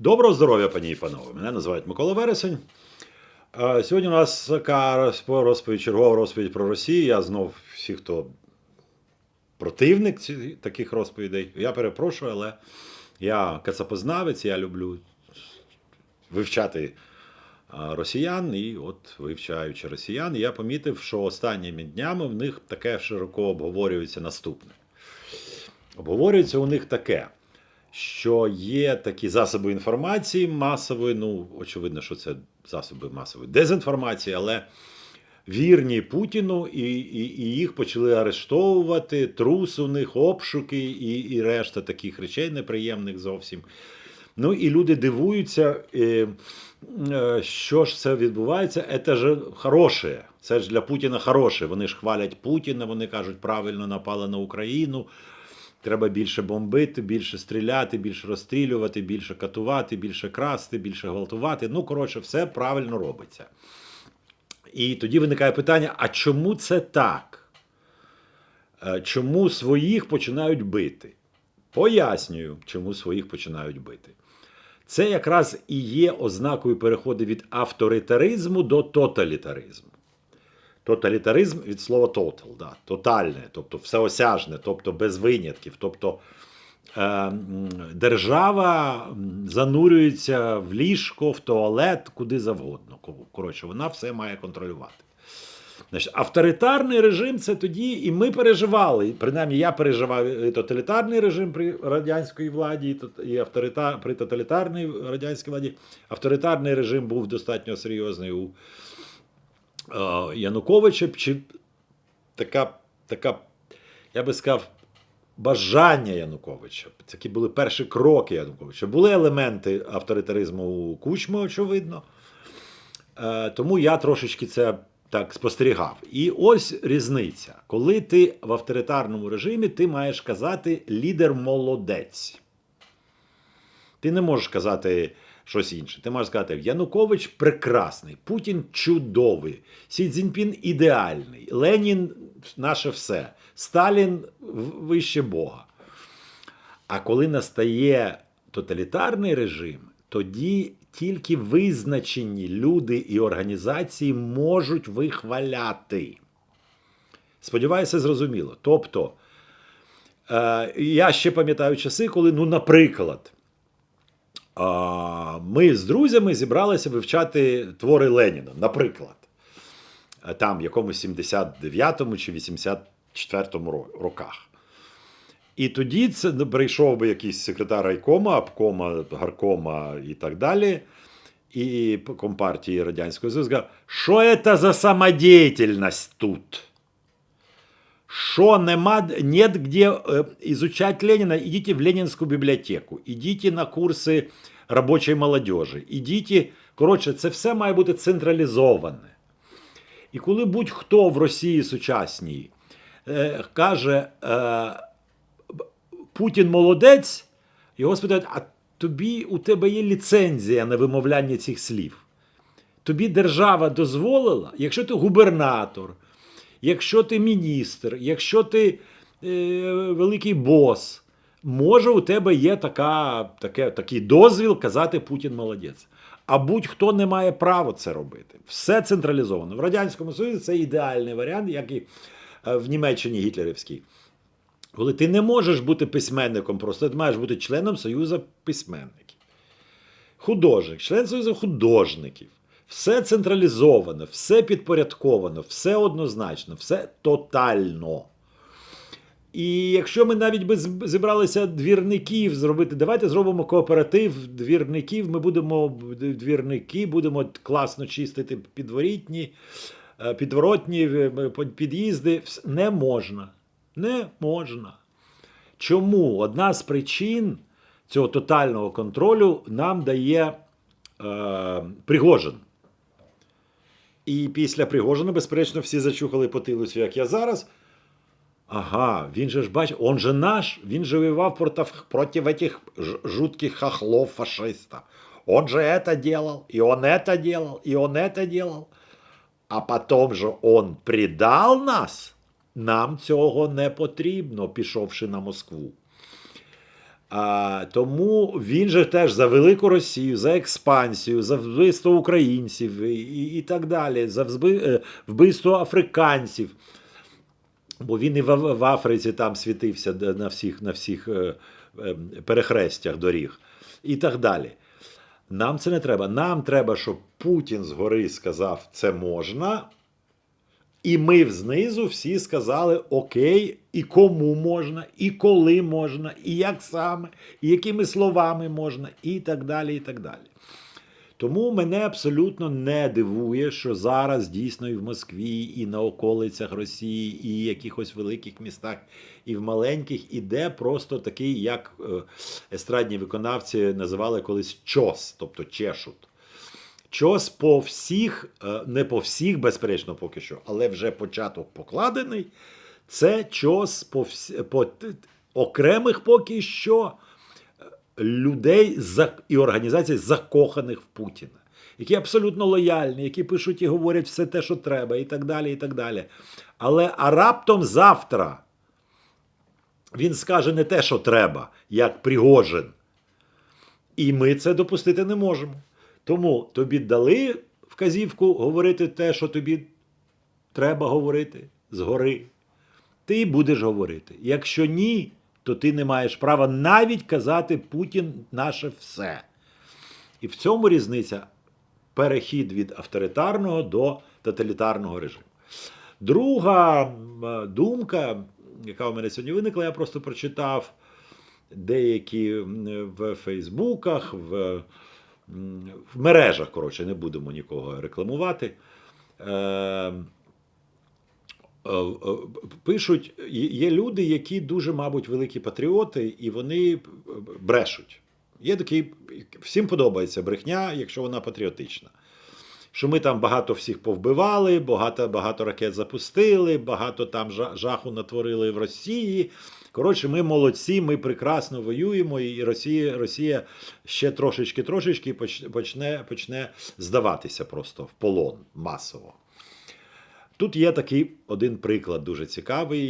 Доброго здоров'я, пані і панове. Мене називають Микола Вересень. Сьогодні у нас така розповідь, чергова розповідь про Росію. Я знов всі, хто противник таких розповідей. Я перепрошую, але я кацапознавець, я люблю вивчати росіян, і от вивчаючи росіян, я помітив, що останніми днями в них таке широко обговорюється наступне. Обговорюється у них таке, що є такі засоби інформації масової, ну, очевидно, що це засоби масової дезінформації, але вірні Путіну, і, і, і їх почали арештовувати, трус у них, обшуки і, і решта таких речей неприємних зовсім. Ну і люди дивуються, е, е, що ж це відбувається. Це ж хороше. Це ж для Путіна хороше. Вони ж хвалять Путіна, вони кажуть, правильно напали на Україну. Треба більше бомбити, більше стріляти, більше розстрілювати, більше катувати, більше красти, більше гвалтувати. Ну, коротше, все правильно робиться. І тоді виникає питання: а чому це так? Е, Чому своїх починають бити? Пояснюю, чому своїх починають бити. Це якраз і є ознакою переходу від авторитаризму до тоталітаризму. Тоталітаризм від слова total, да, тотальне, тобто всеосяжне, тобто без винятків. Тобто е, держава занурюється в ліжко, в туалет, куди завгодно. Коротше, вона все має контролювати. Значить, авторитарний режим це тоді, і ми переживали. Принаймні, я переживав і тоталітарний режим при радянській владі, і тот- і авторита, при тоталітарній радянській владі. Авторитарний режим був достатньо серйозний у Януковича. Чи така, така, я би сказав, бажання Януковича. Такі були перші кроки Януковича. Були елементи авторитаризму у Кучми, очевидно. Е, тому я трошечки це так спостерігав. І ось різниця. Коли ти в авторитарному режимі, ти маєш казати лідер молодець. Ти не можеш казати щось інше. Ти можеш сказати, Янукович прекрасний, Путін чудовий, Сі Цзіньпін ідеальний, Ленін наше все, Сталін вище Бога. А коли настає тоталітарний режим, тоді тільки визначені люди і організації можуть вихваляти. Сподіваюся, зрозуміло. Тобто, е, я ще пам'ятаю часи, коли, ну, наприклад, ми з друзями зібралися вивчати твори Леніна, наприклад, Е, там в якомусь 79-му чи 84-му роках. І тоді це ну, прийшов би якийсь секретар райкома, обкома, гаркома і так далі, і компартії Радянського Союзу що це за самодеятельність тут? Що нема, нет где э, изучать Ленина, идите в Ленинскую библиотеку, идите на курси робочої молодежі, ідіть, коротше, це все має бути централізоване. І коли будь-хто в Росії сучасній е, каже, е, Путін молодець, його спитають, а тобі у тебе є ліцензія на вимовляння цих слів. Тобі держава дозволила, якщо ти губернатор, якщо ти міністр, якщо ти е, великий бос, може у тебе є така, таке, такий дозвіл казати Путін молодець. А будь-хто не має права це робити. Все централізовано. В Радянському Союзі це ідеальний варіант, як і е, в Німеччині гітлерівській. Коли ти не можеш бути письменником, просто ти маєш бути членом Союзу письменників. Художник, член Союзу художників. Все централізовано, все підпорядковано, все однозначно, все тотально. І якщо ми навіть би зібралися двірників зробити, давайте зробимо кооператив двірників. Ми будемо двірники, будемо класно чистити підворітні, е, підворотні е, під'їзди. Не можна. Не можна. Чому? Одна з причин цього тотального контролю нам дає е, Пригожин. І після Пригожина, безперечно, всі зачухали потилицю, як я зараз. Ага, він же ж бачив, он же наш, він же воевал против, против этих ж- жутких хохлов фашиста. Он же это делал, и он это делал, и он это делал. А потом же он предал нас. Нам цього не потрібно, пішовши на Москву. А, тому він же теж за велику Росію, за експансію, за вбивство українців і, і, і так далі, за е, вбивство африканців. Бо він і в, в Африці там світився на всіх, на всіх е, е, перехрестях доріг і так далі. Нам це не треба. Нам треба, щоб Путін згори сказав, це можна. І ми знизу всі сказали окей, і кому можна, і коли можна, і як саме, і якими словами можна, і так далі. і так далі. Тому мене абсолютно не дивує, що зараз дійсно і в Москві, і на околицях Росії, і якихось великих містах, і в маленьких іде просто такий, як е, естрадні виконавці називали колись чос, тобто чешут. Чос по всіх, е, не по всіх, безперечно, поки що, але вже початок покладений. Це чос по, по окремих поки що е, людей і організацій, закоханих в Путіна, які абсолютно лояльні, які пишуть і говорять все те, що треба, і так далі. і так далі. Але а раптом завтра він скаже не те, що треба, як Пригожин. І ми це допустити не можемо. Тому тобі дали вказівку говорити те, що тобі треба говорити згори. Ти будеш говорити. Якщо ні, то ти не маєш права навіть казати Путін наше все. І в цьому різниця перехід від авторитарного до тоталітарного режиму. Друга думка, яка у мене сьогодні виникла, я просто прочитав деякі в Фейсбуках, в, в мережах, коротше, не будемо нікого рекламувати. Е, е, е, Пишуть, є люди, які дуже, мабуть, великі патріоти, і вони брешуть. Є такий, всім подобається брехня, якщо вона патріотична. Що ми там багато всіх повбивали, багато, багато ракет запустили, багато там жаху натворили в Росії. Коротше, ми молодці, ми прекрасно воюємо, і Росія, Росія ще трошечки-трошечки почне, почне здаватися просто в полон масово. Тут є такий один приклад дуже цікавий.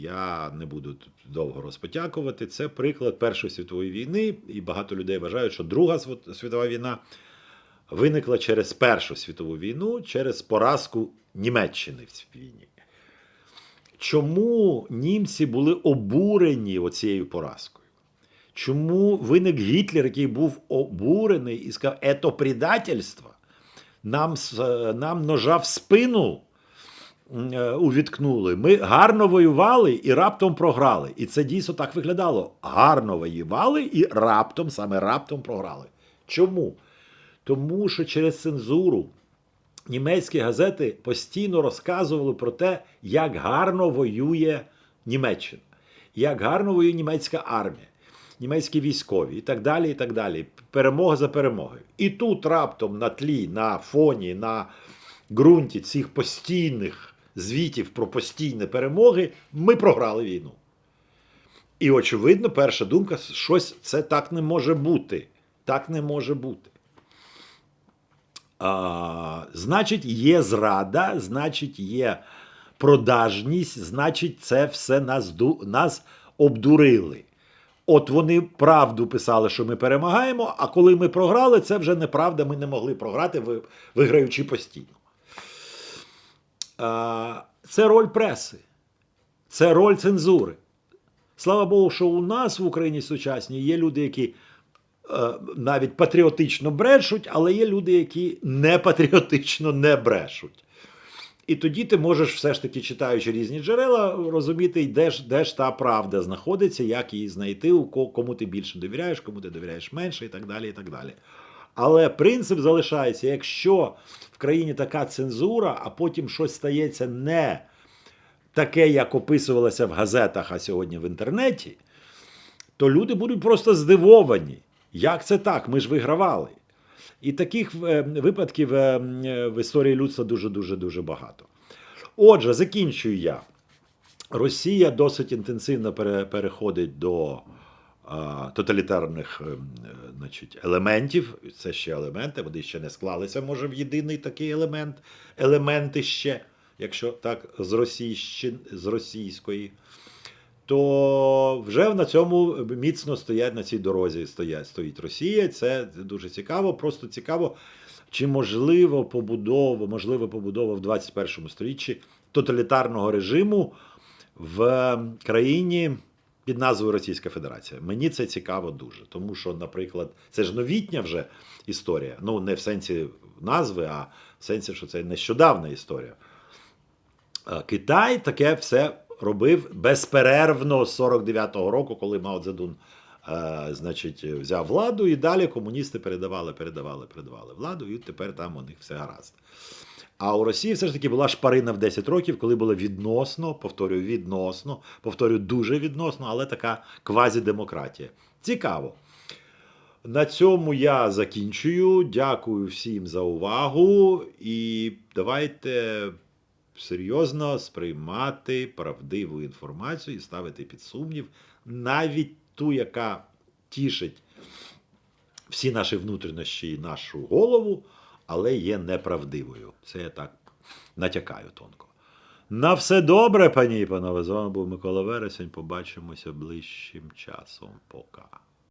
Я не буду довго розпотякувати. Це приклад Першої світової війни, і багато людей вважають, що Друга світова війна виникла через Першу світову війну, через поразку Німеччини в цій війні. Чому німці були обурені оцією поразкою? Чому виник Гітлер, який був обурений і сказав, «Ето предательство? Нам, нам ножа в спину е, увіткнули. Ми гарно воювали і раптом програли. І це дійсно так виглядало. Гарно воювали і раптом, саме раптом програли. Чому? Тому що через цензуру німецькі газети постійно розказували про те, як гарно воює Німеччина, як гарно воює німецька армія, німецькі військові і так далі. і так далі. Перемога за перемогою. І тут раптом на тлі, на фоні, на ґрунті цих постійних звітів про постійні перемоги ми програли війну. І, очевидно, перша думка, щось це так не може бути. Так не може бути. Значить, є зрада, значить, є продажність, значить, це все нас, нас обдурили. От вони правду писали, що ми перемагаємо, а коли ми програли, це вже неправда, ми не могли програти, виграючи постійно. Це роль преси, це роль цензури. Слава Богу, що у нас в Україні сучасній є люди, які навіть патріотично брешуть, але є люди, які не патріотично не брешуть. І тоді ти можеш все ж таки, читаючи різні джерела, розуміти, де ж, де ж та правда знаходиться, як її знайти, кому ти більше довіряєш, кому ти довіряєш менше, і так далі. і так далі. Але принцип залишається: якщо в країні така цензура, а потім щось стається не таке, як описувалося в газетах, а сьогодні в інтернеті, то люди будуть просто здивовані. Як це так? Ми ж вигравали. І таких е, випадків е, е, в історії людства дуже-дуже дуже багато. Отже, закінчую я. Росія досить інтенсивно переходить до тоталітарних значить, елементів. Це ще елементи, вони ще не склалися, може, в єдиний такий елемент, елементи ще, якщо так, з, російщин, з російської. То вже на цьому міцно стоять на цій дорозі стоять, стоїть Росія. Це дуже цікаво. Просто цікаво, чи можливо побудова, можливо побудова в 21 сторіччі тоталітарного режиму в країні під назвою Російська Федерація. Мені це цікаво дуже, тому що, наприклад, це ж новітня вже історія. Ну, не в сенсі назви, а в сенсі, що це нещодавна історія. Е, Китай таке все робив безперервно з 49-го року, коли Мао Цзедун е, значить, взяв владу, і далі комуністи передавали, передавали, передавали владу, і тепер там у них все гаразд. А у Росії все ж таки була шпарина в 10 років, коли було відносно, повторюю, відносно, повторюю, дуже відносно, але така квазідемократія. Цікаво. На цьому я закінчую. Дякую всім за увагу. І давайте серйозно сприймати правдиву інформацію і ставити під сумнів навіть ту, яка тішить всі наші внутрішнощі і нашу голову, але є неправдивою. Це я так натякаю тонко. На все добре, пані і панове. З вами був Микола Вересень. Побачимося ближчим часом. Пока.